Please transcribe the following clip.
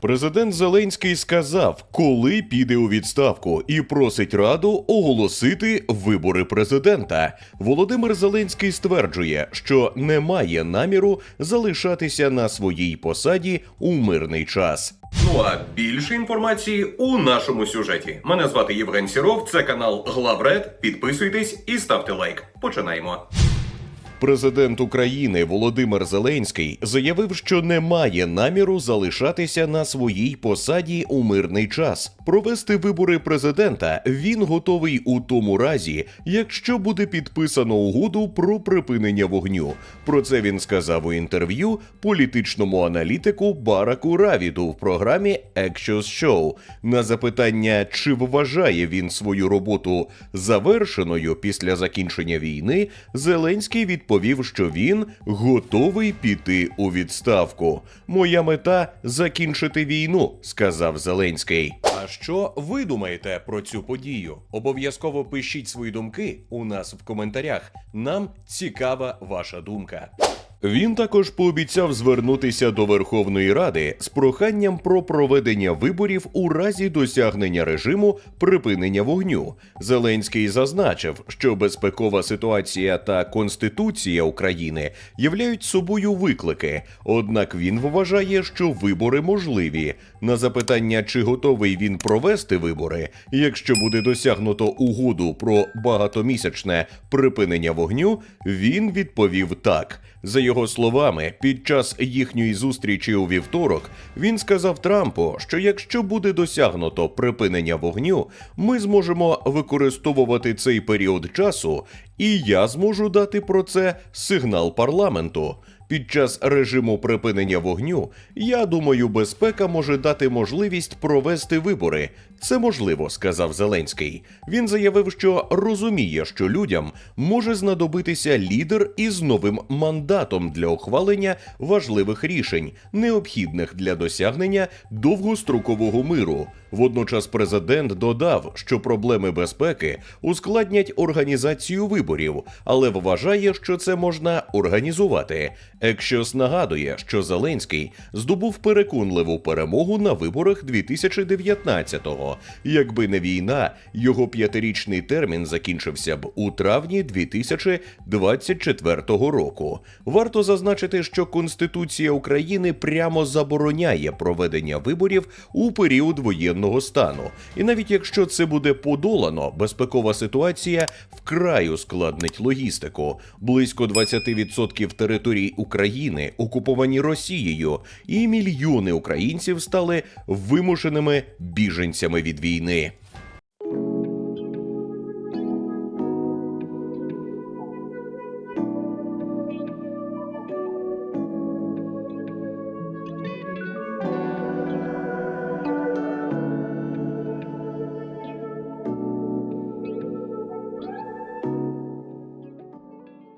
Президент Зеленський сказав, коли піде у відставку, і просить раду оголосити вибори президента. Володимир Зеленський стверджує, що не має наміру залишатися на своїй посаді у мирний час. Ну а більше інформації у нашому сюжеті. Мене звати Євген Сіров, це канал Главред. Підписуйтесь і ставте лайк. Починаємо. Президент України Володимир Зеленський заявив, що не має наміру залишатися на своїй посаді у мирний час. Провести вибори президента він готовий у тому разі, якщо буде підписано угоду про припинення вогню. Про це він сказав у інтерв'ю політичному аналітику Бараку Равіду в програмі Axios Show. На запитання, чи вважає він свою роботу завершеною після закінчення війни, Зеленський відповів, що він готовий піти у відставку. Моя мета закінчити війну, сказав Зеленський. А що ви думаєте про цю подію? Обов'язково пишіть свої думки у нас в коментарях. Нам цікава ваша думка. Він також пообіцяв звернутися до Верховної Ради з проханням про проведення виборів у разі досягнення режиму припинення вогню. Зеленський зазначив, що безпекова ситуація та конституція України являють собою виклики. Однак він вважає, що вибори можливі. На запитання, чи готовий він провести вибори, якщо буде досягнуто угоду про багатомісячне припинення вогню, він відповів так. За його словами, під час їхньої зустрічі у вівторок він сказав Трампу, що якщо буде досягнуто припинення вогню, ми зможемо використовувати цей період часу, і я зможу дати про це сигнал парламенту. Під час режиму припинення вогню, я думаю, безпека може дати можливість провести вибори. Це можливо, сказав Зеленський. Він заявив, що розуміє, що людям може знадобитися лідер із новим мандатом для ухвалення важливих рішень, необхідних для досягнення довгострокового миру. Водночас президент додав, що проблеми безпеки ускладнять організацію виборів, але вважає, що це можна організувати. Екшос нагадує, що Зеленський здобув переконливу перемогу на виборах 2019-го. Якби не війна, його п'ятирічний термін закінчився б у травні 2024 року. Варто зазначити, що Конституція України прямо забороняє проведення виборів у період воєнного стану. І навіть якщо це буде подолано, безпекова ситуація вкрай ускладнить логістику. Близько 20% територій України окуповані Росією, і мільйони українців стали вимушеними біженцями від війни.